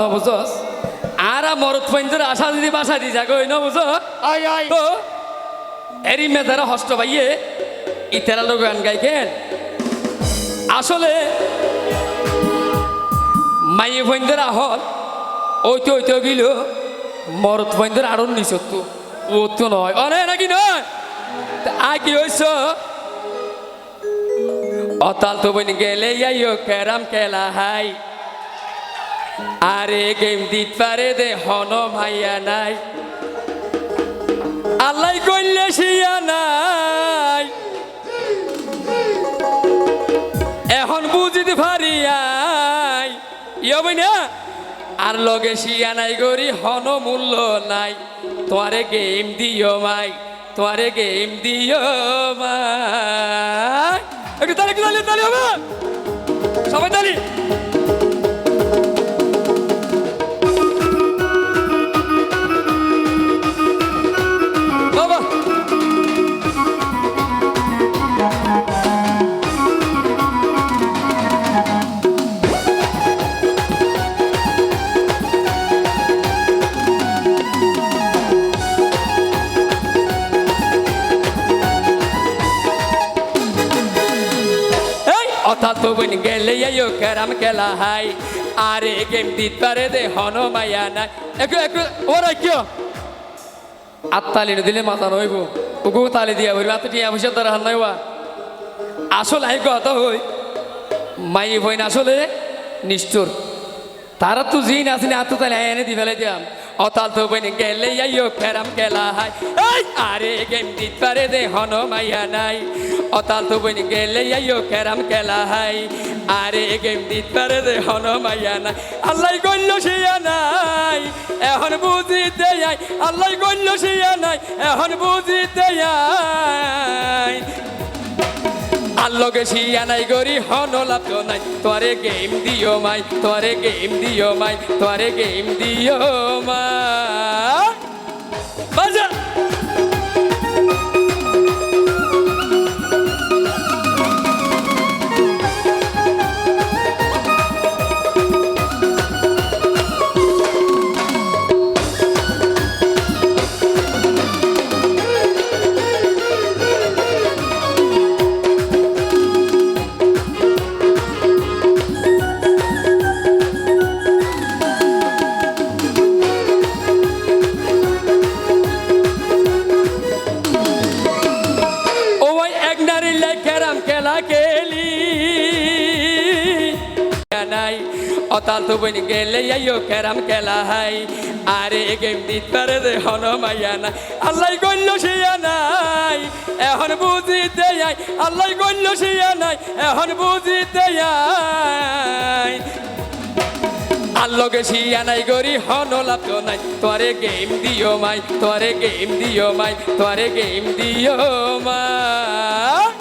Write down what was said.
ন বুঝস আর মরত পয়েন্টের আশা যদি বাসা দি যাগো ন বুঝ? আয় আয়। তো এরি মেধারা হষ্ট পাইয়ে ইতেরা লোক গান গাইকেন আসলে মাইয়ে পয়েন্টের আহল ওইতে ওইতে গিল মরত পয়েন্টের আরও নিচত ও তো নয়। অনে নাকি নয়? তা আ কি হইছ? অতাল তো বইন গেলে যাইও ক্যারাম খেলা হাই। আরে গেম দিত পারে দে হন ভাইয়া নাই। আল্লাহ কইলে শিয়া নাই। এখন বুঝিতে পারি আই। ইয়বই না আর লগে শিয়া নাই গরি হন মূল্য নাই। তোয়ারে গেম দিও মাই, তোয়ারে গেম দিও মাই। একটু তালি একটু তালি তালি হবে অর্থাৎ বইন গেলে আইও ক্যারাম খেলা হাই। আরে গেম দিত পারে দে, হন মাইয়া নাই। একটু একটু ওরা কিয় আত্মালি দিলে মাথা নইব। ওগো তালি দিয়া আত্মা টিয়া পয়সা তারা হান নইবা। আসলে আই কথা হই। মাই বইন আসলে নিষ্ঠুর। তারা তো জিন আসেনি আত্ম তালে এনে দি ফেলে দিয়াম। অতাল তো বইন গেলে আইও ফেরাম গেলা হাই এই, আরে গেম দিত পারে দে, হন মাইয়া নাই। অতাল তো গেলে আইও ফেরাম গেলা হাই আরে গেম দিত পারে দে, হন মাইয়া নাই। আল্লাহ কইল শিয়া নাই, এখন বুঝিতে আই। আল্লাহ কইল শিয়া নাই, এখন বুঝিতে আই। আল্লগে শিয়া নাই গরি, হন লাভ নাই। তোরে গেম দিও মাই তোরে গেম দিও মাই তোরে গেম দিও মাই। খেলি নাই। অতাল তো বইন গেলে আইও কেরাম খেলা হাই। আরে গেম দিত পারে দে হন মাইয়া না আল্লাহ গল্য শিয়া নাই। এখন বুঝিতে আই। আল্লাহ গল্য শিয়া নাই। এখন বুঝিতে আই। আল্লগে শিয়া নাই, গরি হন লাভ নাই। তোরে গেম দিও মাই তোরে গেম দিও মাই তোরে গেম দিও মাই।